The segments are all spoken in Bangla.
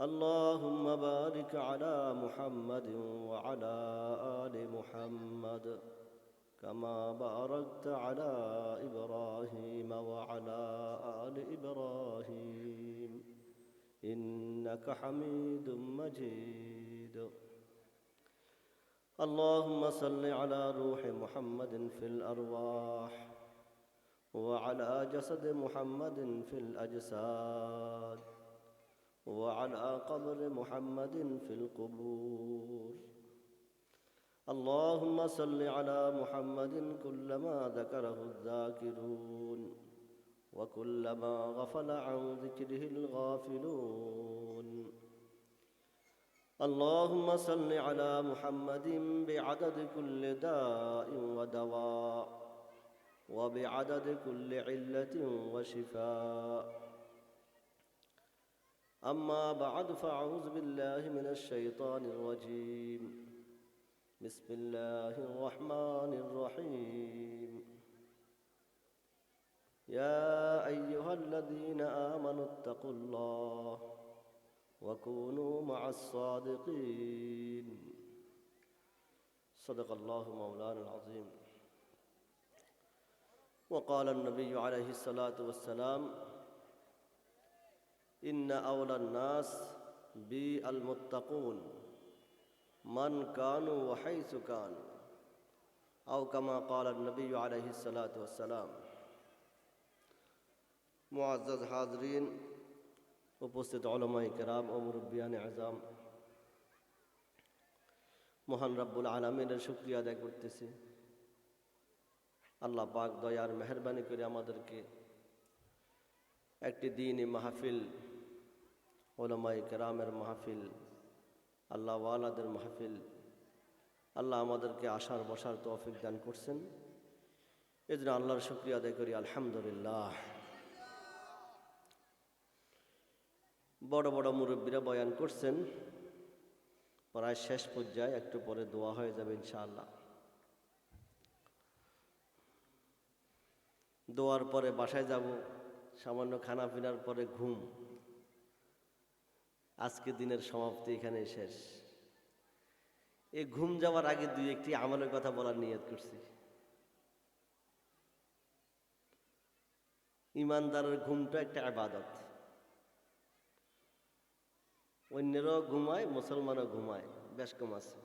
اللهم بارك على محمد وعلى آل محمد كما باركت على إبراهيم وعلى آل إبراهيم. إنك حميد مجيد. اللهم صل على روح محمد في الأرواح وعلى جسد محمد في الأجساد. وعلى قبر محمد في القبور. اللهم صل على محمد كلما ذكره الذاكرون وكلما غفل عن ذكره الغافلون. اللهم صل على محمد بعدد كل داء ودواء وبعدد كل علة وشفاء. أما بعد فأعوذ بالله من الشيطان الرجيم. بسم الله الرحمن الرحيم. يا أيها الذين آمنوا اتقوا الله وكونوا مع الصادقين. صدق الله مولانا العظيم. وقال النبي عليه الصلاة والسلام ইন্না আউলান নাস বি আল মুত্তাকুন মান কানু ওয়াহাইসু কানু। আও কামা কালান নবী আলহি সালাতাম মুআজ হাজরিন, উপস্থিত অলমাই কেরাম ও মুরব্বিয়ান আজাম মহান রাব্বুল আলমিনের শুক্রিয়া আদায় করতেছি। আল্লাহ পাক দয়ার মেহরবানি করে আমাদেরকে একটি দিন মাহফিল ওলামাই কেরামের মাহফিল, আল্লাহ ওয়ালাদের মাহফিল, আল্লাহ আমাদেরকে আসার বসার তৌফিক দান করছেন। এই জন্য আল্লাহর শুক্রিয়া আদায় করি, আলহামদুলিল্লাহ। বড় বড় মুরব্বীরা বয়ান করছেন, প্রায় শেষ পর্যায়ে একটু পরে দোয়া হয়ে যাবে ইনশাআল্লাহ। দোয়ার পরে বাসায় যাব, সামান্য খানা পিনার পরে ঘুম। আজকে দিনের সমাপ্তি এখানে শেষ। এই ঘুম যাওয়ার আগে দুই একটি আমলের কথা বলার নিয়ত করছি। ইমানদারের ঘুমটা একটা আবাদত। অন্যেরও ঘুমায়, মুসলমানও ঘুমায়, বেশ কম আছে।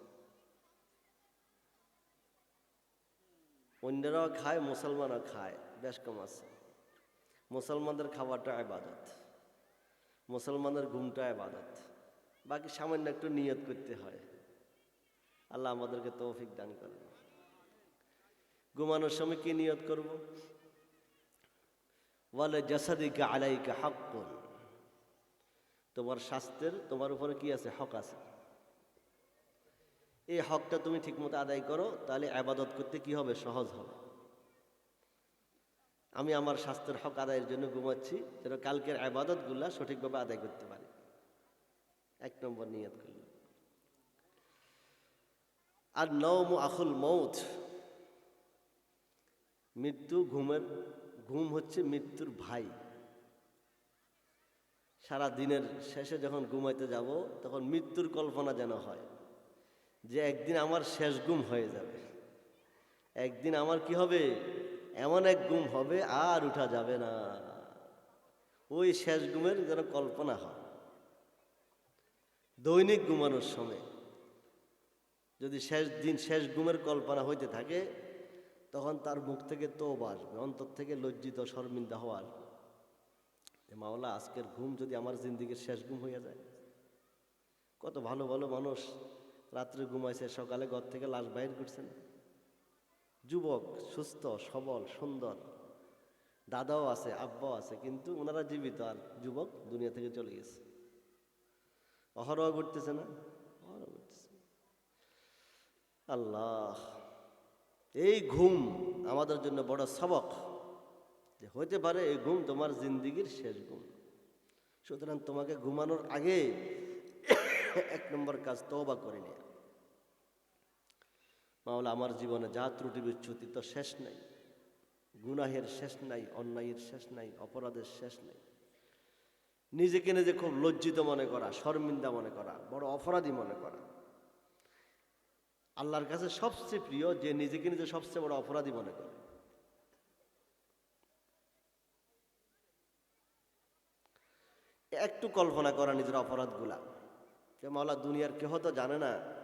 অন্যরাও খায়, মুসলমানও খায়, বেশ কম আছে। মুসলমানদের খাবারটা আবাদত। মুসলমানদের ঘুমটা আবাদত বাকি সামান্য একটু নিয়ত করতে হয়। আল্লাহ আমাদেরকে তৌফিক দান করেন। ঘুমানোর সময় কি নিয়ত করব? বলে জাসাদিকা আলাইকা হাক্কুন। তোমার স্বাস্থ্যের, তোমার উপরে কি আছে? হক আছে। এই হকটা তুমি ঠিকমতো আদায় করো, তাহলে আবাদত করতে কি হবে? সহজ হবে। আমি আমার স্বাস্থ্যের হক আদায়ের জন্য ঘুমাচ্ছি, যেন কালকের আবাদতগুলা সঠিকভাবে আদায় করতে পারি। এক নম্বর নিয়ত করল। আর নৌম আখুল মৌত মৃত্যু ঘুমের, ঘুম হচ্ছে মৃত্যুর ভাই। সারা দিনের শেষে যখন ঘুমাইতে যাব, তখন মৃত্যুর কল্পনা যেন হয়, যে একদিন আমার শেষ ঘুম হয়ে যাবে। একদিন আমার কি হবে? এমন এক গুম হবে, আর উঠা যাবে না। ওই শেষ গুমের যেন কল্পনা হয়। দৈনিক ঘুমানোর সময় যদি শেষ দিন, শেষ গুমের কল্পনা হইতে থাকে, তখন তার মুখ থেকে তোবা আসবে, অন্তর থেকে লজ্জিত, শর্মিন্দা হওয়া আসবে। যে মাওলা, আজকের ঘুম যদি আমার জিন্দিগির শেষ ঘুম হইয়া যায়, কত ভালো ভালো মানুষ রাত্রে ঘুমাইছে, সকালে ঘর থেকে লাশ বাইর করছেন যুবক, সুস্থ, সবল, সুন্দর। দাদাও আছে, আব্বাও আছে, কিন্তু ওনারা জীবিত আর যুবক দুনিয়া থেকে চলে গেছে। অহরহ ঘটতেছে না? অহরহ আল্লাহ, এই ঘুম আমাদের জন্য বড় সবক। যে হতে পারে এই ঘুম তোমার জিন্দিগির শেষ ঘুম। সুতরাং তোমাকে ঘুমানোর আগে এক নম্বর কাজ তওবা করে নেয়া। মাওলা, আমার জীবনে যা ত্রুটি বিচ্ছুতি তো শেষ নাই। গুনাহের শেষ নাই, অন্যায়ের শেষ নাই, অপরাধের শেষ নাই। নিজেকে নিজে খুব লজ্জিত মনে করা, শর্মিন্দা মনে করা, বড় অপরাধী মনে করা। আল্লাহর কাছে সবচেয়ে প্রিয় যে নিজেকে নিজে সবচেয়ে বড় অপরাধী মনে করে। একটু কল্পনা করা নিজের অপরাধগুলা। যে মাওলা, দুনিয়ার কেহ তো জানে না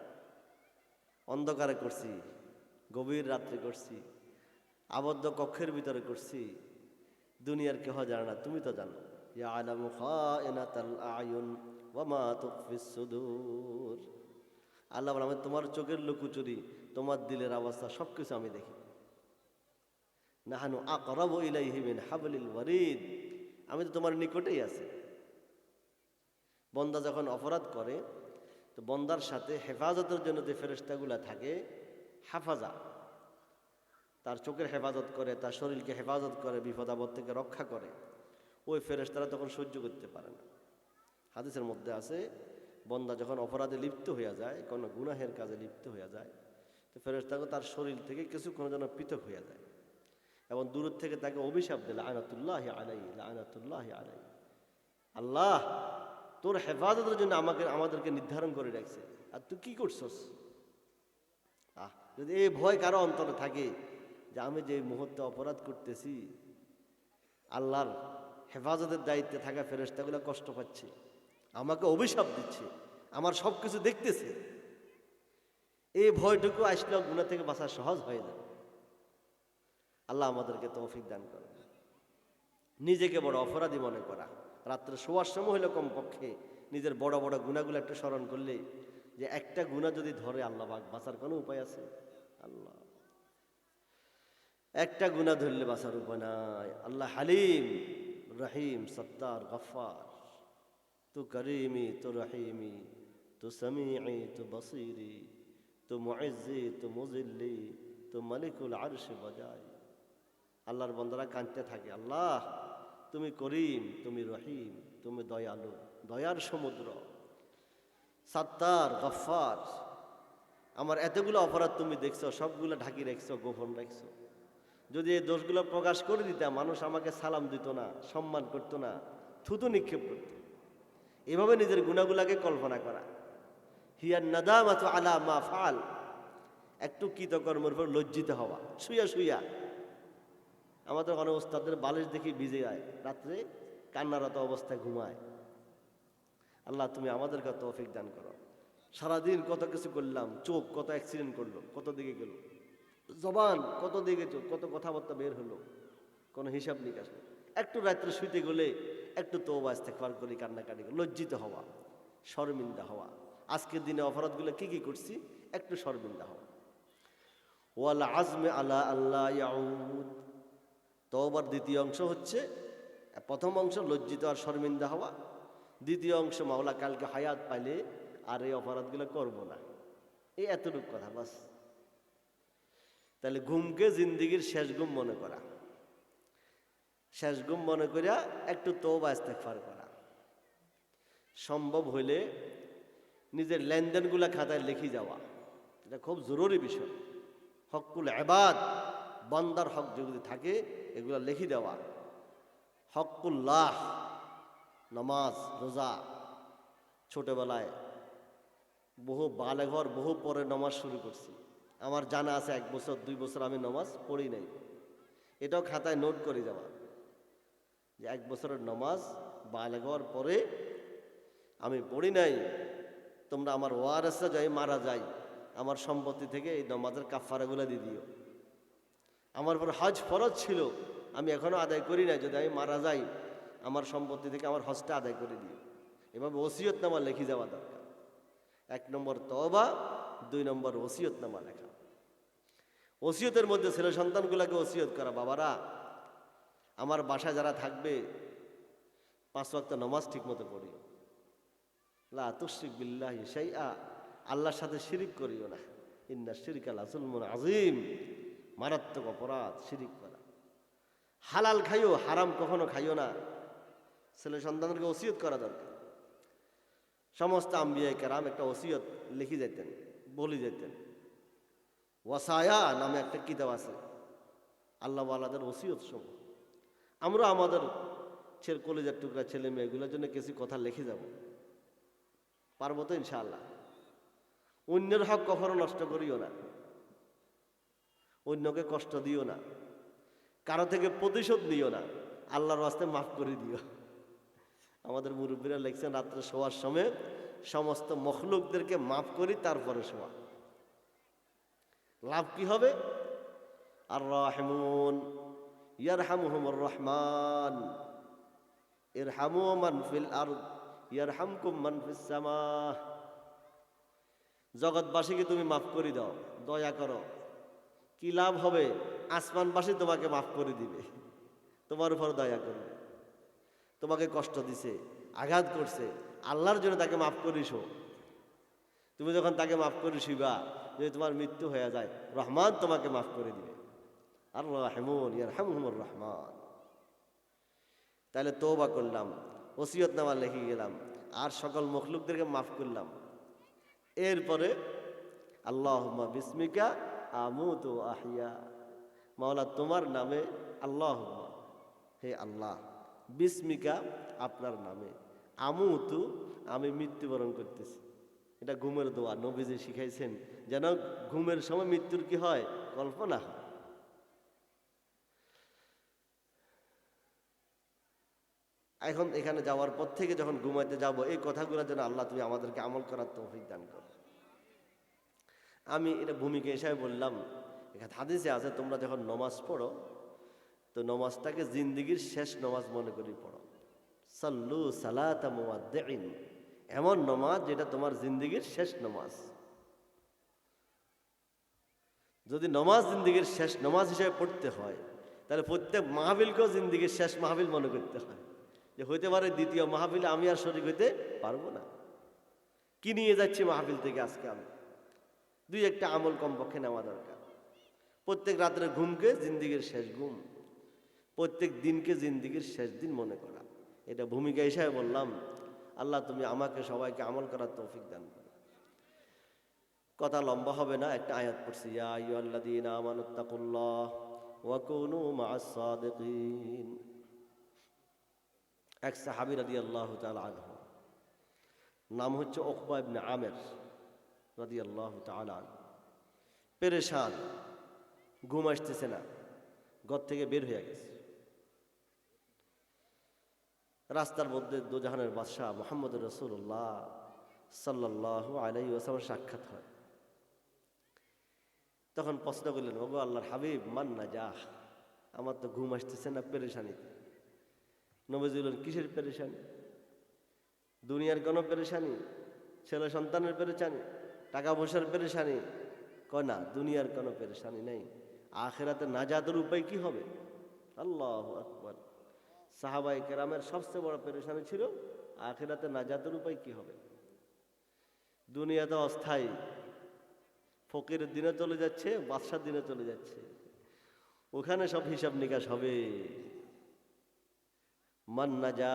অন্ধকারে করছি, গভীর রাত্রে করছি, আবদ্ধ কক্ষের ভিতরে করছি, দুনিয়ার কেহ জানে না। তুমি তো জানো। আল্লাহ আমি তোমার চোখের লুকুচুরি, তোমার দিলের অবস্থা সব কিছু আমি দেখি। নাহানু আকরাবু ইলাইহি মিন হাবলিল ওয়ারিদ। আমি তো তোমার নিকটেই আছি। বন্দা যখন অপরাধ করে তো বন্দার সাথে হেফাজতের জন্য যে ফেরেস্তাগুলা থাকে, হাফাজা, তার চোখের হেফাজত করে, তার শরীরকে হেফাজত করে, বিপদ আপদ থেকে রক্ষা করে, ওই ফেরেস্তারা তখন সহ্য করতে পারে না। হাদিসের মধ্যে আছে, বন্দা যখন অপরাধে লিপ্ত হইয়া যায়, কোনো গুনাহের কাজে লিপ্ত হইয়া যায়, তো ফেরেস্তাকে তার শরীর থেকে কিছুক্ষণের জন্য পৃথক হইয়া যায় এবং দূর থেকে তাকে অভিশাপ দিল আনাতুল্লাহ আলাই আনাতুল্লাহ আলাই আল্লাহ তোর হেফাজতের জন্য আমাকে, আমাদেরকে নির্ধারণ করে রাখছে। আর তুই কি করছস? আহ, যদি এই ভয় কারও অন্তরে থাকে যে আমি যে মুহূর্তে অপরাধ করতেছি, আল্লাহর হেফাজতের দায়িত্বে থাকা ফেরেস্তাগুলো কষ্ট পাচ্ছে, আমাকে অভিশাপ দিচ্ছে, আমার সব কিছু দেখতেছে, এই ভয়টুকু আসলে গুণা থেকে বাঁচা সহজ হয়ে যাবে আল্লাহ আমাদেরকে তৌফিক দান করে নিজেকে বড় অপরাধী মনে করা। রাত্রে শোয়ার সময় হলে কমপক্ষে নিজের বড় বড় গুণাগুলো একটু স্মরণ করলে যে একটা গুণা যদি ধরে, আল্লাহ বাক বাঁচার কোনো উপায় আছে? আল্লাহ। একটা গুণা ধরলে বাঁচার উপায় নাই। আল্লাহ হালিম, রহিম, সত্তার, গফার। তু করিমি, তু রহিমি, তু সমিঈ, তু বসিরি, তু মুইজ্জি তু মুজিল্লি তু মালিকুল আরশে বজায় আল্লাহর বন্দরা কাঁদতে থাকে। আল্লাহ তুমি করিম, তুমি রহিম, তুমি দয়ালু, দয়ার সমুদ্র সাত্তার গফার আমার এতগুলো অপরাধ তুমি দেখছ, সবগুলো ঢাকি রাখছো, গোপন রাখছো। যদি এই দোষগুলো প্রকাশ করে দিতাম মানুষ আমাকে সালাম দিত না, সম্মান করতো না, থুতু নিক্ষেপ করত। এভাবে নিজের গুণাগুলাকে কল্পনা করা। হিয়ার নাদামাত আলা মা ফাল একটু কৃতকর্মের উপর লজ্জিত হওয়া শুইয়া শুইয়া আমাদের অনেক ওস্তাদের বালিশ দেখি ভিজে যায়। রাত্রে কান্নারত অবস্থায় ঘুমায়। আল্লাহ, তুমি আমাদেরকে তৌফিক দান করো। সারাদিন কত কিছু করলাম, চোখ কত অ্যাক্সিডেন্ট করল, কত দিকে গেল, জবান কত দিকে চোখ, কত কথাবার্তা বের হলো, কোনো হিসাব নিকাশ নেই। একটু রাত্রে শুইতে গেলে একটু তো ইস্তেকবার করি, কান্নাকাটি লজ্জিত হওয়া, শর্মিন্দা হওয়া। আজকের দিনে অপরাধগুলো কি কি করছি? একটু শর্মিন্দা হওয়া। ওয়াল আজমে আলা আল্লাহ তওবার দ্বিতীয় অংশ হচ্ছে, প্রথম অংশ লজ্জিত আর শর্মিন্দা হওয়া, দ্বিতীয় অংশ মাওলা কালকে হায়াত পাইলে আর এই অপরাধগুলো করব না। এই এতটুকু কথা বাস। তাহলে ঘুমকে জিন্দিগির শেষ ঘুম মনে করা। শেষ ঘুম মনে করিয়া একটু তৌবা ইস্তেগফার করা। সম্ভব হইলে নিজের লেনদেনগুলা খাতায় লিখে যাওয়া। এটা খুব জরুরি বিষয়। হকুল এবাদ বন্দার হক যেগুলি থাকে, এগুলো লিখে দেওয়া। হকুল্লাহ, নমাজ, রোজা। ছোটবেলায় বহু বালেঘর, বহু পরে নমাজ শুরু করছি। আমার জানা আছে এক বছর, দুই বছর আমি নমাজ পড়ি নাই। এটাও খাতায় নোট করে যাওয়া যে এক বছরের নমাজ, বালেঘর পরে আমি পড়ি নাই, তোমরা আমার ওয়ারেসে যাই, মারা যাই, আমার সম্পত্তি থেকে এই নমাজের কাফারাগুলো দিয়ে দিও। আমার উপর হজ ফরজ ছিল, আমি এখনও আদায় করি না যদি আমি মারা যাই, আমার সম্পত্তি থেকে আমার হজটা আদায় করে দিও। এভাবে ওসিয়ত নামা লেখি যাওয়া দরকার। এক নম্বর তবা দুই নম্বর ওসিয়ত নামা লেখা। ওসিয়তের মধ্যে ছেলে সন্তানগুলোকে ওসিয়ত করা, বাবারা, আমার বাসায় যারা থাকবে, পাঁচ ওয়াক্ত নমাজ ঠিক মতো পড়ি লা তুশরিক বিল্লাহি শাইআ, আল্লাহর সাথে শিরিক করিও না। ইন্না শিরিক আল্লাহ আজিম মারাত্মক অপরাধ, শিরিক করা। হালাল খাইও, হারাম কখনো খাইও না। ছেলে সন্তানদেরকে ওসিয়ত করা দরকার। সমস্ত আম্বিয়া কেরাম একটা ওসিয়ত লিখে যেতেন বলি যেতেন ওয়াসায়া নামে একটা কিতাব আছে, আল্লাহ আল্লাহদের ওসিয়ত সমূহ। আমরা আমাদের ছেলে কলেজের টুকরা ছেলে মেয়েগুলোর জন্য কিছু কথা লিখে যাব। পারব তো ইনশাআল্লাহ। অন্যের হক কখনো নষ্ট করিও না। অন্যকে কষ্ট দিও না। কারও থেকে প্রতিশোধ নিও না। আল্লাহর রাস্তে মাফ করে দিও। আমাদের মুরব্বীরা লিখছেন, রাত্রে শোয়ার সময় সমস্ত মখলুকদেরকে মাফ করি, তারপরে শোয়া। লাভ কি হবে? আর রাহমুন ইয়ারহামুহুমুর রহমান। ইরহামু মান ফিল আর ইয়ারহামকুম মান ফিস সামাহ জগৎবাসীকে তুমি মাফ করে দাও, দয়া করো। কি লাভ হবে? আসমানবাসী তোমাকে মাফ করে দিবে। তোমার উপর দয়া করবে। তোমাকে কষ্ট দিছে, আঘাত করছে। আল্লাহর জন্য তাকে মাফ করিস তুমি যখন তাকে মাফ করিসিবা যদি তোমার মৃত্যু হয়ে যায়, রহমান তোমাকে মাফ করে দিবে। আর রহমুন ইয়ার হামহুমুর রহমান। তাহলে তৌবা করলাম ওসিয়ত নামা লিখে গেলাম, আর সকল মখলুকদেরকে মাফ করলাম। এরপরে আল্লাহ বিস্মিকা আমুত ও আহিয়া। মাওলা, তোমার নামে আল্লাহ হে আল্লাহ, বিস্মিকা আপনার নামে। আমুতু, আমি মৃত্যুবরণ করতেছি। এটা ঘুমের দোয়া, নবীজি শিখাইছেন, যেন ঘুমের সময় মৃত্যুর কি হয়? কল্পনা হয়। এখন এখানে যাওয়ার পর থেকে যখন ঘুমাইতে যাব, এই কথাগুলো যেন আল্লাহ তুমি আমাদেরকে আমল করার তৌফিক দান করো। আমি এটা ভূমিকা হিসাবে বললাম। এখানে হাদিসে আছে, তোমরা যখন নমাজ পড়ো, তো নমাজটাকে জিন্দিগির শেষ নমাজ মনে করি পড়ো। সাল্লু সালাতা এমন নমাজ যেটা তোমার জিন্দিগির শেষ নমাজ। যদি নমাজ জিন্দিগির শেষ নমাজ হিসেবে পড়তে হয়, তাহলে প্রত্যেক মাহবিলকেও জিন্দিগির শেষ মাহবিল মনে করতে হয়। যে হইতে পারে দ্বিতীয় মাহফিলে আমি আর শরিক হইতে পারব না। কি নিয়ে যাচ্ছি মাহফিল থেকে আজকে আমি? দুই একটা আমল কমপক্ষে নেওয়া দরকার। প্রত্যেক রাত্রে ঘুমকে জিন্দিগির শেষ ঘুম। প্রত্যেক দিনকে জিন্দিগির শেষ দিন মনে করা। এটা ভূমিকা হিসাবে বললাম, আল্লাহ তুমি আমাকে সবাইকে আমল করার তৌফিক দান করো। কথা লম্বা হবে না, একটা আয়াত পড়ছি এক সাহাবি রাদিয়াল্লাহু তাআলা আনহু, নাম হচ্ছে ওকবা ইবনে আমের। আনহু। পেরেশান, ঘুম আসতেছে না, ঘর থেকে বের হয়ে গেছে। রাস্তার মধ্যে দুজাহানের বাদশাহ মোহাম্মদ রসুল্লাহ সাল্লাহ আলাই ওসামের সাক্ষাৎ হয়। তখন প্রশ্ন করলেন, ওগো আল্লাহর হাবিব, মান না যা আমার তো ঘুম আসতেছে না পেরেশানিতে। নবজুলের কিসের পেরেশানি? দুনিয়ার কোনো পেরেশানি? ছেলে সন্তানের পেরেশানি? টাকা পয়সার পেরেশানি। কয় না, দুনিয়ার কোনো পেরেশানি নেই। আখেরাতে নাজাদের উপায় কি হবে? আল্লাহ আকবর। সাহাবাই কেরামের সবচেয়ে বড় পেরেশানি ছিল আখেরাতে নাজাদের উপায় কি হবে? দুনিয়াতে অস্থায়ী। ফকিরের দিনে চলে যাচ্ছে, বাদশার দিনে চলে যাচ্ছে। ওখানে সব হিসাব নিকাশ হবে। মান নাজা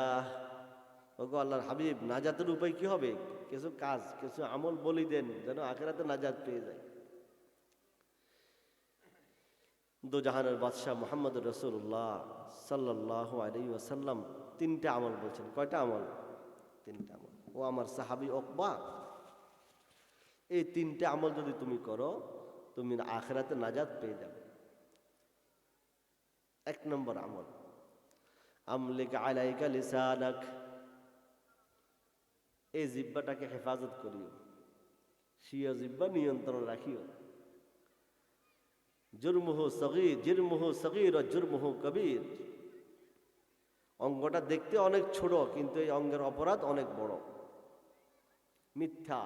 ওগো আল্লাহর হাবিব, নাজাতের উপায় কি হবে? কিছু কাজ, কিছু আমল বলি দেন, যেন আখেরাতে নাজাত পেয়ে যায়। দুজাহানের বাদশাহ মোহাম্মদ রসুল্লাহ সাল্লাহ আলী ওয়াসাল্লাম তিনটে আমল বলছেন। কয়টা আমল? তিনটে আমল। ও আমার সাহাবি অকবা এই তিনটে আমল যদি তুমি করো, তুমি আখেরাতে নাজাত পেয়ে যাবে। এক নম্বর আমল, আমলিক আলাইকা লিসানাক এই জিব্বাটাকে হেফাজত করিও। সিয়া জিব্বা নিয়ন্ত্রণ রাখিও। জুরমুহ সগীর, জিরমুহ সগীর জুরমুহ কবির। অঙ্গটা দেখতে অনেক ছোট, কিন্তু এই অঙ্গের অপরাধ অনেক বড়। মিথ্যা,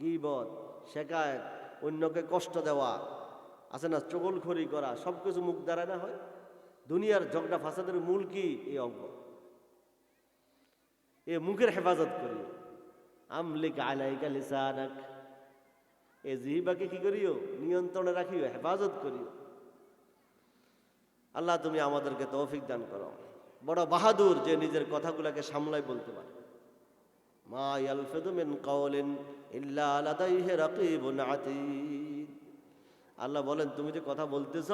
গিবত শেখায় অন্যকে কষ্ট দেওয়া, আছে না, চগলখড়ি করা সব কিছু মুখ দ্বারা না হয়? দুনিয়ার ঝগড়া ফাসাদের মূল কি? এই অঙ্গ। এ মুখের হেফাজত করি আমলিক আলাইকা লিসানাক। এ জিহিবাকে কি করিও? নিয়ন্ত্রণে রাখিও, হেফাজত করিও। আল্লাহ, তুমি আমাদেরকে তৌফিক দান করো। বড় বাহাদুর যে নিজের কথাগুলোকে সামলাই বলতে পারে। মা ইয়ালফিদু মিন কাওলিন ইল্লা লাদাইহি রাকিবুন আতীদ। আল্লাহ বলেন, তুমি যে কথা বলতেছ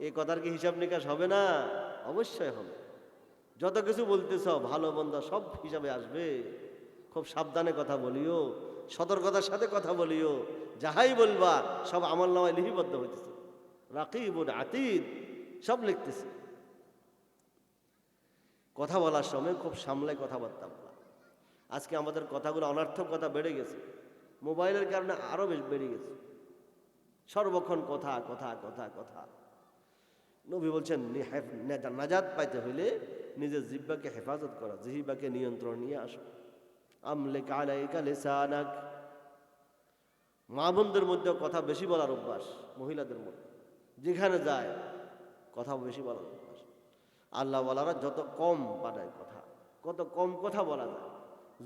এই কথার কি হিসাব নিকাশ হবে না? অবশ্যই হবে। যত কিছু বলতেছ, ভালো মন্দ সব হিসাবে আসবে। খুব সাবধানে কথা বলিও, সতর্কতার সাথে কথা বলিও, যাহাই বলবা সব আমল নামায় লিপিবদ্ধ হইতেছে। রাকিবুন আতীদ, সব লিখতেছে। কথা বলার সময় খুব সামলে কথাবার্তা বলা। আজকে আমাদের কথাগুলো অনার্থক কথা বেড়ে গেছে। মোবাইলের কারণে আরও বেশ বেড়ে গেছে। সর্বক্ষণ কথা কথা কথা কথা। নবী বলছেন, নি- হেফ- নাজাত পাইতে হইলে নিজের জিব্বাকে হেফাজত করা, জিহিবাকে নিয়ন্ত্রণ নিয়ে আসো। আমলে কালাইকা লিসানাক। মা বোনদের মধ্যে কথা বেশি বলার অভ্যাস, মহিলাদের মধ্যে। যেখানে যায়, কথা বেশি বলার অভ্যাস। আল্লাহ বলারা যত কম পাঠায় কথা, কত কম কথা বলা যায়।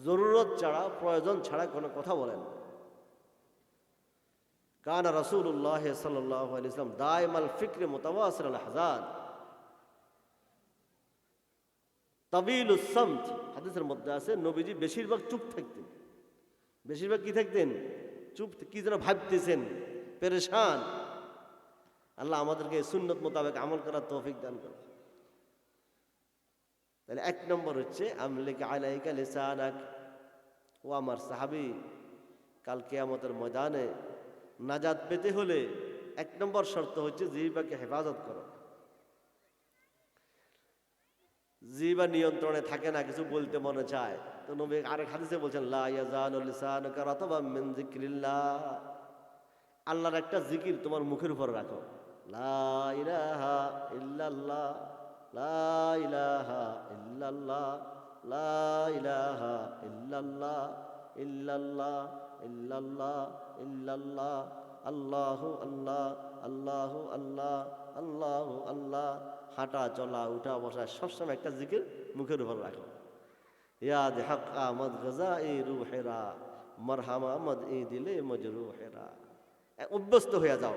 জরুরত ছাড়া, প্রয়োজন ছাড়া কোনো কথা বলেন কানা রসুল্লাহ সাল্লাহ ইসলাম দায়মাল ফিক্রে মোতাবাসর আল হাজান তাবিল উসামত হাদিসের মধ্যে আছে, নবীজি বেশিরভাগ চুপ থাকতেন। বেশিরভাগ কি থাকতেন? চুপ কি যেন ভাবতেছেন? পেরেশান। আল্লাহ আমাদেরকে সুন্নত মোতাবেক আমল করার তৌফিক দান করে তাহলে এক নম্বর হচ্ছে, আমলিকা আলাইকা লিসানাক। ও আমার সাহাবি, কাল কেয়ামতের ময়দানে নাজাদ পেতে হলে এক নম্বর শর্ত হচ্ছে, জিহিবাকে হেফাজত করো। জিবা নিয়ন্ত্রণে থাকে না, কিছু বলতে মনে চায়। তো নবী আরেক হাদিসে বলছেন আল্লাহর একটা জিকির তোমার মুখের উপর রাখো। লা ইলাহা ইল্লাল্লাহ, লা ইলাহা ইল্লাল্লাহ ইলাহা ইল্লাল্লাহ ইল্লাল্লাহ ইল্লাল্লাহ ইল্লাল্লাহ, আল্লাহু আল্লাহ আল্লাহু আল্লাহ আল্লাহু আল্লাহ। হাঁটা, চলা, উঠা, বসা, সবসময় একটা জিকির মুখের উপর রাখো ইয়াদ হক আমদ গজা এ রুহেরা মরহামা মদ এ দিলে মজরু হেরা। অভ্যস্ত হয়ে যাও।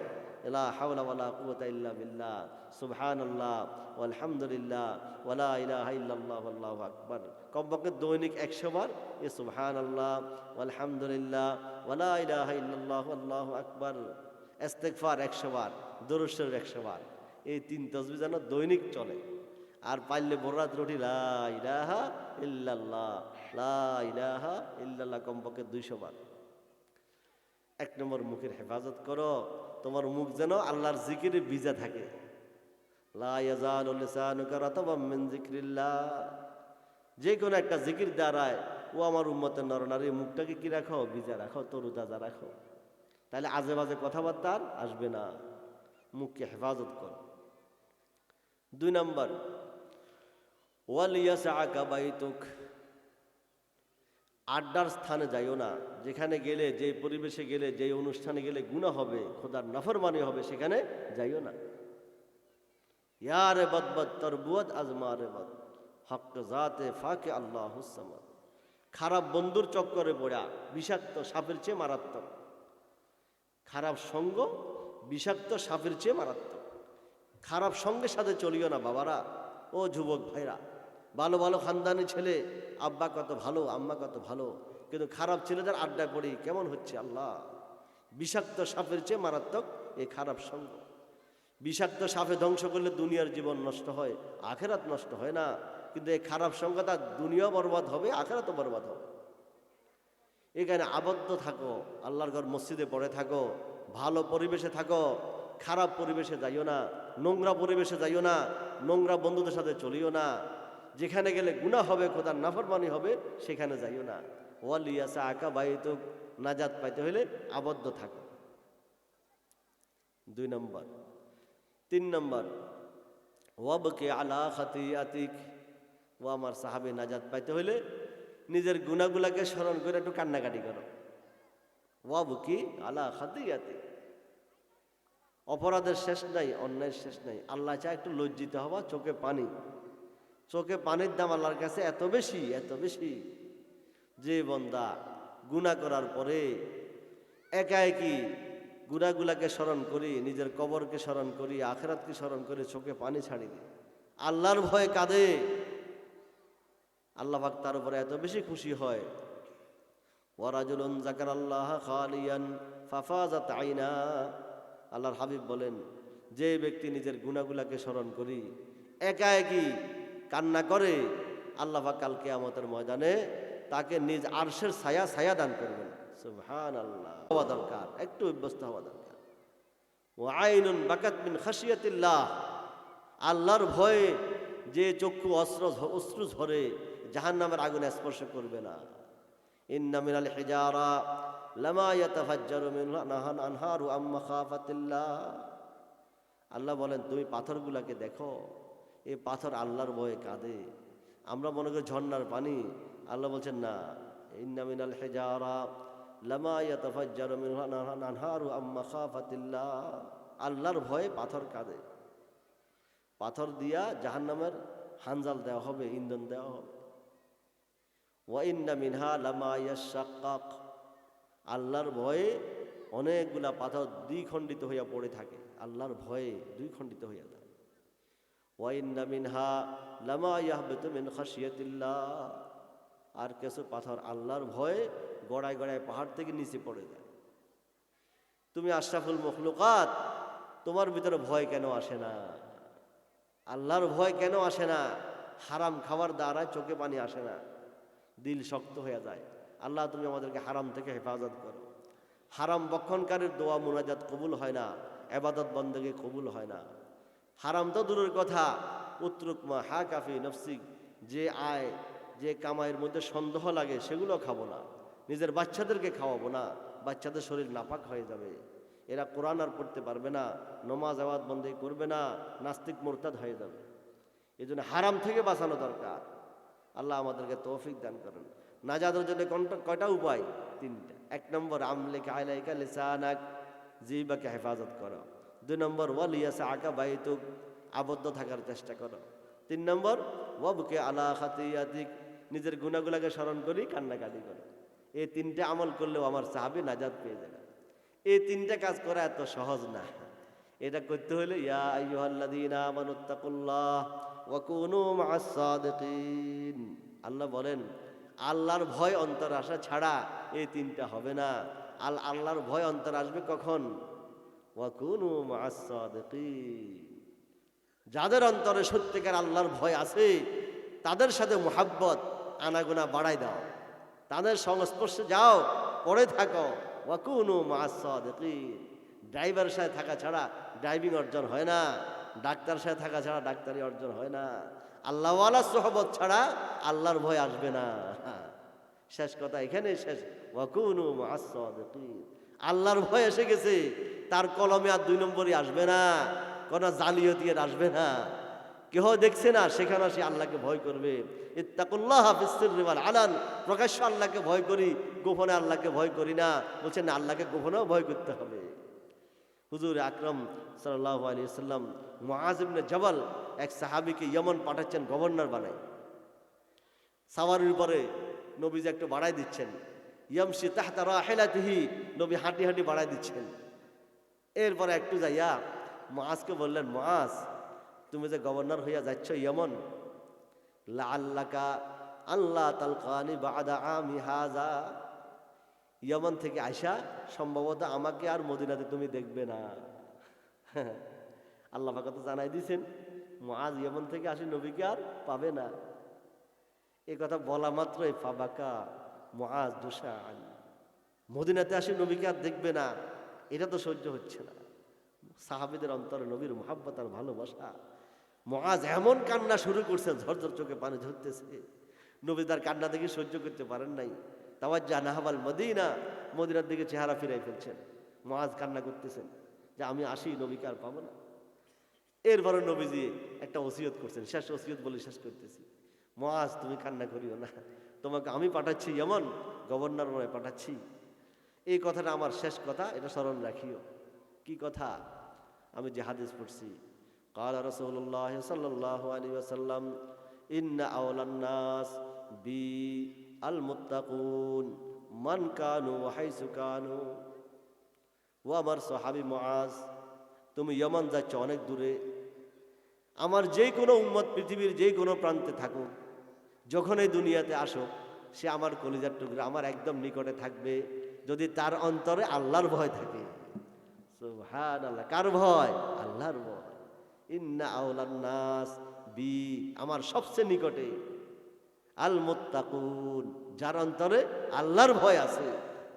লা হাওলা ওয়ালা কুওয়াতা ইল্লা বিল্লাহ। সুবহানাল্লাহ, ওয়ালহামদুলিল্লাহ, ওয়ালা ইলাহা ইল্লাল্লাহ আল্লাহু আকবার। কমপক্ষে দৈনিক 100 বার এ সুবহানাল্লাহ, ওয়ালহামদুলিল্লাহ, ওয়ালা ইলাহা ইল্লাল্লাহ আল্লাহু আকবার। ইস্তেগফার 100 বার, দরুদ শরীফ 100 বার। এই তিন তসবিহ যেন দৈনিক চলে। আর পারলে বরাত রুটি, লা ইলাহা ইল্লাল্লাহ, লা ইলাহা ইল্লাল্লাহ কমপক্ষে 200 বার। এক নম্বর মুখের হেফাজত করো, তোমার মুখ যেন আল্লাহর জিকিরে ভিজা থাকে। যে কোনো একটা জিকির দ্বারায় ও আমার উম্মতের নরনারী মুখটাকে কি রাখো? ভিজা রাখো, তরু তাজা রাখো। তাহলে আজে বাজে কথাবার্তা আসবে না। মুখকে হেফাজত করো। দুই নম্বর, ওয়ালিয়াসআকা বাইতুক, আড্ডার স্থানে যাইও না। যেখানে গেলে, যে পরিবেশে গেলে, যে অনুষ্ঠানে গেলে গুণা হবে, খোদার নফরমানি হবে, সেখানে যাইও না। ইয়ারে বদবদ তরবুয়ত আজমারে বদ, হক জাতে ফাকে আল্লাহ হুসামাদ খারাপ বন্ধুর চক্করে পড়া, বিষাক্ত সাপের চেয়ে মারাত্মক। খারাপ সঙ্গ, বিষাক্ত সাপের চেয়ে মারাত্মক। খারাপ সঙ্গের সাথে চলিও না বাবারা। ও যুবক ভাইরা, ভালো ভালো খানদানি ছেলে, আব্বা কত ভালো, আম্মা কত ভালো, কিন্তু খারাপ ছেলেদের আড্ডায় পড়ি কেমন হচ্ছে আল্লাহ? বিষাক্ত সাপের চেয়ে মারাত্মক এই খারাপ সঙ্গ। বিষাক্ত সাপে ধ্বংস করলে দুনিয়ার জীবন নষ্ট হয়, আখেরাত নষ্ট হয় না, কিন্তু এই খারাপ সঙ্গ তার দুনিয়া বরবাদ হবে, আখেরাতও বরবাদ হবে। এখানে আবদ্ধ থাকো, আল্লাহর ঘর মসজিদে পড়ে থাকো, ভালো পরিবেশে থাকো খারাপ পরিবেশে যাইও না, নোংরা পরিবেশে যাইও না, নোংরা বন্ধুদের সাথে চলিও না। যেখানে গেলে গুণা হবে, খোদার নাফরমানি হবে, সেখানে যাইও না। ওয়ালিয়াসা আকা বাইতুক নাজাদ পাইতে হইলে আবদ্ধ থাকো। দুই নম্বর। তিন নম্বর। ওয়াবকে আলা খাতি আতিক ও আমার সাহাবে নাজাদ পাইতে হইলে নিজের গুণাগুলাকে স্মরণ করে একটু কান্নাকাটি করো। ওয়াবকি আলা খাতি আতিক অপরাধের শেষ নাই, অন্যায়ের শেষ নাই। আল্লাহ চায় একটু লজ্জিত হওয়া, চোখে পানি। চোখে পানির দাম আল্লাহর কাছে এত বেশি এত বেশি। যে বন্দা গুণা করার পরে একা একই গুণাগুলাকে স্মরণ করি, নিজের কবরকে স্মরণ করি, আখেরাতকে স্মরণ করে চোখে পানি ছাড়ি আল্লাহর ভয়ে কাঁদে। আল্লাহ পাক তার উপরে এত বেশি খুশি হয়। ওয়ারাজুলুন জাকার আল্লাহ খালিয়ান ফাফাজাত আইনা। আল্লাহর হাবিব বলেন, যে ব্যক্তি নিজের গুণাগুলাকে স্মরণ করি, একা একই কান্না করে, আল্লাহ পাক কাল কেয়ামতের ময়দানে তাকে নিজ আরশের ছায়া ছায়া দান করবেন। সুবহান আল্লাহ হওয়া দরকার, একটু অভ্যস্ত হওয়া দরকার। ও আইনুন বাকাত মিন খাসিয়াতিল্লাহ আল্লাহর ভয়ে যে চক্ষু অস্ত্র অশ্রু ঝরে জাহান নামের আগুনে স্পর্শ করবে না। ইন্না মিনাল হিজারা লামা ইয়াতাফাজ্জারু মিনহু নাহান আনহারু আম্মা খাফাতিল্লাহ আল্লাহ বলেন, তুমি পাথরগুলাকে দেখো এই পাথর আল্লাহর ভয়ে কাঁদে। আমরা মনে করি ঝর্ণার পানি। আল্লাহ বলছেন, না ইন্না মিনাল হিজারা লামা ইয়াতাফাজ্জারু নাহান আনহারু আম্মা খাফাতিল্লাহ আল্লাহর ভয়ে পাথর কাঁদে। পাথর দিয়া জাহান্নামের হানজাল দেওয়া হবে, ইন্ধন দেওয়া হবে। ওয়াইন্না মিনহা লামা আল্লাহর ভয়ে অনেকগুলা পাথর দ্বিখণ্ডিত হইয়া পড়ে থাকে। আল্লাহর ভয়ে দুই খণ্ডিত হইয়া থাকে ওয়াইন্না মিনহা লামা মিন খাশিয়াতিল্লাহ। আর কিছু পাথর আল্লাহর ভয়ে গড়ায় গড়ায় পাহাড় থেকে নিচে পড়ে যায়। তুমি আশরাফুল মখলুকাত, তোমার ভিতরে ভয় কেন আসে না? আল্লাহর ভয় কেন আসে না? হারাম খাবার দ্বারা চোখে পানি আসে না। দিল শক্ত হয়ে যায়। আল্লাহ তুমি আমাদেরকে হারাম থেকে হেফাজত করো। হারাম বক্ষণকারীর দোয়া মোনাজাত কবুল হয় না, এবাদত বন্দকে কবুল হয় না। হারাম তো দূরের কথা উত্তরুকমা হা কাফি নফসিক, যে আয়, যে কামাইয়ের মধ্যে সন্দেহ লাগে সেগুলো খাব না। নিজের বাচ্চাদেরকে খাওয়াবো না, বাচ্চাদের শরীর নাপাক হয়ে যাবে। এরা কোরআন আর পড়তে পারবে না, নমাজ আবাদ বন্দে করবে না, নাস্তিক মোরতাদ হয়ে যাবে। এই জন্য হারাম থেকে বাঁচানো দরকার। আল্লাহ আমাদেরকে তৌফিক দান করেন। নাজাদের জন্য কয়টা উপায়? তিনটা। এক নম্বর, আমলেকে লিসানাক জিবাকে হেফাজত করো। দুই নম্বর ওয়ালিয়াসা আকা বাইতুক, আবদ্ধ থাকার চেষ্টা করো। তিন নম্বর, ওয়াবকে আলা খাতিয়াতিক, নিজের গুণাগুলাকে স্মরণ করি, কান্নাকাটি করো। এই তিনটে আমল করলেও আমার সাহাবি নাজাদ পেয়ে যাবে। এই তিনটা কাজ করা এত সহজ না। এটা করতে হলে, ইয়া মা'আস সাদিকিন। আল্লাহ বলেন, আল্লাহর ভয় অন্তর আসা ছাড়া এই তিনটা হবে না। আল, আল্লাহর ভয় অন্তর আসবে কখন? ওয়া কুনু মা'আস সাদিকিন। যাদের অন্তরে সত্যিকার আল্লাহর ভয় আছে, তাদের সাথে মোহাব্বত, আনাগোনা বাড়াই দাও। তাদের সংস্পর্শে যাও, পড়ে থাকো। ওয়াকুনু মাসাদিকিন ড্রাইভারের সাথে থাকা ছাড়া ড্রাইভিং অর্জন হয় না ডাক্তার সাথে থাকা ছাড়া ডাক্তারি অর্জন হয় না। আল্লাহওয়ালা সোহবত ছাড়া আল্লাহর ভয় আসবে না। শেষ কথা এখানে শেষ। ওয়াকুনু আল্লাহর ভয় এসে গেছে, তার কলমে আর দুই নম্বরই আসবে না, কোনো জালিয়াতি আসবে না। কেহ দেখছে না, সেখানে সে আল্লাহকে ভয় করবে। ইত্তাকুল্লাহ রিমাল আলান প্রকাশ্য আল্লাহকে ভয় করি, গোপনে আল্লাহকে ভয় করি না। বলছেন আল্লাহকে গোপনেও ভয় করতে হবে। হুজুর আকরম সাল্লাহ আলী সাল্লাম মহাজিবনে জবল এক সাহাবিকে ইয়মন পাঠাচ্ছেন, গভর্নর বানাই সাওয়ারির উপরে নবীজি একটু বাড়াই দিচ্ছেন। ইয়ামসি তাহতা রাহেলাতিহি, নবী হাঁটি হাঁটি বাড়াই দিচ্ছেন। এরপরে একটু যাইয়া মাসকে বললেন মাস তুমি যে গভর্নর হইয়া যাচ্ছ ইয়মন লাল্লাকা আল্লাহ তালকানি বাদা আমি হাজা ইয়মন থেকে আইসা সম্ভবত আমাকে আর মদিনাতে তুমি দেখবে না। আল্লাহ তো জানাই দিয়েছেন মাজ ইয়মন থেকে আসি নবীকে আর পাবে না। এ কথা বলা মাত্রই ফাবাকা মহাজ দুসান মদিনাতে আসি নবীকে আর দেখবে না, এটা তো সহ্য হচ্ছে না। সাহাবিদের অন্তরে নবীর মোহাব্বত আর ভালোবাসা। মহাজ এমন কান্না শুরু করছে, ঝরঝর চোখে পানি ঝরতেছে। নবী তার কান্না দেখে সহ্য করতে পারেন নাই। তাওয়াজ্জা নাহাবাল মদিনা মদিনার দিকে চেহারা ফিরাই ফেলছেন মহাজ কান্না করতেছেন যে আমি আসি নবীকে আর পাবো না এরপরে নবীজি একটা ওসিয়ত করছেন শেষ ওসিয়ত বলে শেষ করতেছি মহাজ তুমি কান্না করিও না তোমাকে আমি পাঠাচ্ছি এমন গভর্নর মনে পাঠাচ্ছি এই কথাটা আমার শেষ কথা এটা স্মরণ রাখিও কি কথা আমি যে হাদিস পড়ছি قال رسول الله صلى الله عليه وسلم إن أولى الناس بي আল মান কানু হাইসু কানু। ও আমার সাহাবি মহাজ তুমি ইয়মান যাচ্ছ অনেক দূরে। আমার যে কোনো উম্মত পৃথিবীর যে কোনো প্রান্তে থাকুক, যখন এই দুনিয়াতে আসুক, সে আমার কলিজার টুকরা আমার একদম নিকটে থাকবে, যদি তার অন্তরে আল্লাহর ভয় থাকে। সুহান আল্লাহ কার ভয়? আল্লাহর ভয়। ইন্না আউলান্নাস নাস, বি, আমার সবচেয়ে নিকটে। আল মুত্তাকুন যার অন্তরে আল্লাহর ভয় আছে।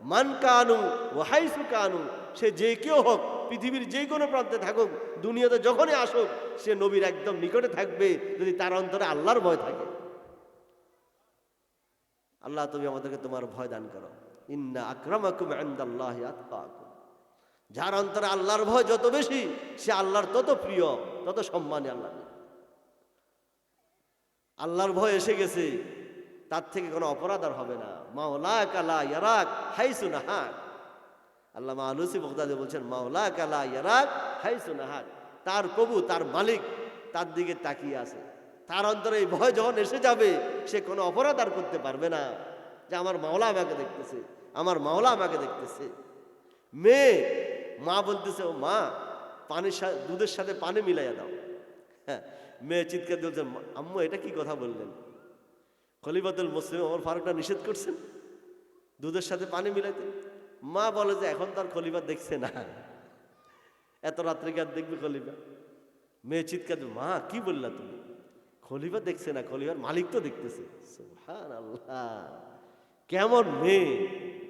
মান কানু ওহাইসু কানু, সে যে কেউ হোক, পৃথিবীর যে কোনো প্রান্তে থাকুক, দুনিয়াতে যখনই আসুক, সে নবীর একদম নিকটে থাকবে যদি তার অন্তরে আল্লাহর ভয় থাকে। আল্লাহ, তুমি আমাদেরকে তোমার ভয় দান করো। ইন্না আক্রমাকুম ইনদাল্লাহি আতকাকুম। যার অন্তরে আল্লাহর ভয় যত বেশি, সে আল্লাহর তত প্রিয়, তত সম্মানী আল্লাহ। আল্লাহর ভয় এসে গেছে, তার থেকে কোনো অপরাধ আর হবে না। মাওলা কালা ইয়ারাক হাইসু নাহাক। আল্লাহ আলুসি বগদাদে বলছেন মাওলা কালা ইয়ারাক হাইসু নাহাক। তার প্রভু তার মালিক তার দিকে তাকিয়ে আছে। তার অন্তরে এই ভয় যখন এসে যাবে, সে কোনো অপরাধ আর করতে পারবে না। যে আমার মাওলা আমাকে দেখতেছে, আমার মাওলা আমাকে দেখতেছে। মেয়ে, মা বলতেছে, ও মা, পানির দুধের সাথে পানি মিলাইয়া দাও। হ্যাঁ মেয়ে চিৎকার দিয়েছে আম্মু, এটা কি কথা বললেন? খলিফাতুল মুসলিম আমার ফারুকটা নিষেধ করছেন দুধের সাথে পানি মিলাইতে। মা বলে যে, এখন তার খলিফা দেখছে না। এত রাত্রে কি আর দেখবে খলিফা? মেয়ে চিৎকার মা, কি বললা তুমি? খলিফা দেখছে না, খলিফার মালিক তো দেখতেছে। আল্লাহ কেমন মেয়ে?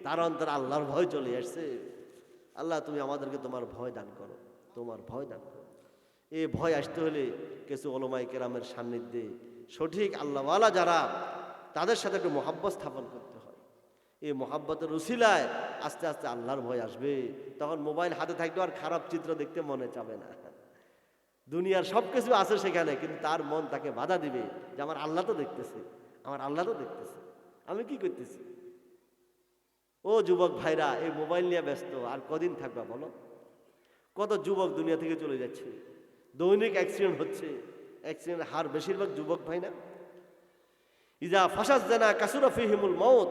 তার অন্তর আল্লাহর ভয় চলে আসছে। আল্লাহ, তুমি আমাদেরকে তোমার ভয় দান করো, তোমার ভয় দান করো। এই ভয় আসতে হলে কিছু অলমাই কেরামের সান্নিধ্যে সঠিক আল্লাহওয়ালা যারা, তাদের সাথে একটু মহাব্বত স্থাপন করতে হয়। এই মহাব্বতের উসিলায় আস্তে আস্তে আল্লাহর ভয় আসবে। তখন মোবাইল হাতে থাকলেও আর খারাপ চিত্র দেখতে মনে চাবে না। দুনিয়ার সব কিছু আছে সেখানে, কিন্তু তার মন তাকে বাধা দিবে যে আমার আল্লাহ তো দেখতেছে, আমার আল্লাহ তো দেখতেছে। আমি কি করতেছি? ও যুবক ভাইরা, এই মোবাইল নিয়ে ব্যস্ত, আর কদিন থাকবা বলো? কত যুবক দুনিয়া থেকে চলে যাচ্ছে? দৈনিক অ্যাক্সিডেন্ট হচ্ছে। অ্যাক্সিডেন্টের হার বেশিরভাগ যুবক ভাই না। ইজা ফাসাস জানা কাসুরা ফিহিমুল মৌত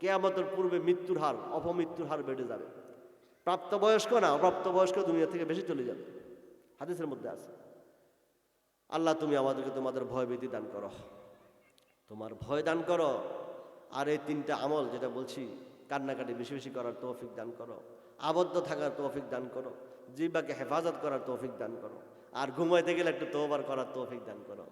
কেয়ামতের পূর্বে মৃত্যুর হার, অপমৃত্যুর হার বেড়ে যাবে। প্রাপ্তবয়স্ক না, অপ্রাপ্তবয়স্ক দুনিয়া থেকে বেশি চলে যাবে। হাদিসের মধ্যে আছে। আল্লাহ, তুমি আমাদেরকে তোমাদের ভয় ভীতি দান করো। তোমার ভয় দান করো। আর এই তিনটা আমল যেটা বলছি, কান্নাকাটি বেশি বেশি করার তৌফিক দান করো। আবদ্ধ থাকার তৌফিক দান করো। জিবাকে হেফাজত করার তৌফিক দান করো। আর ঘুমাইতে গেলে একটু তোবার করার তৌফিক দান করো।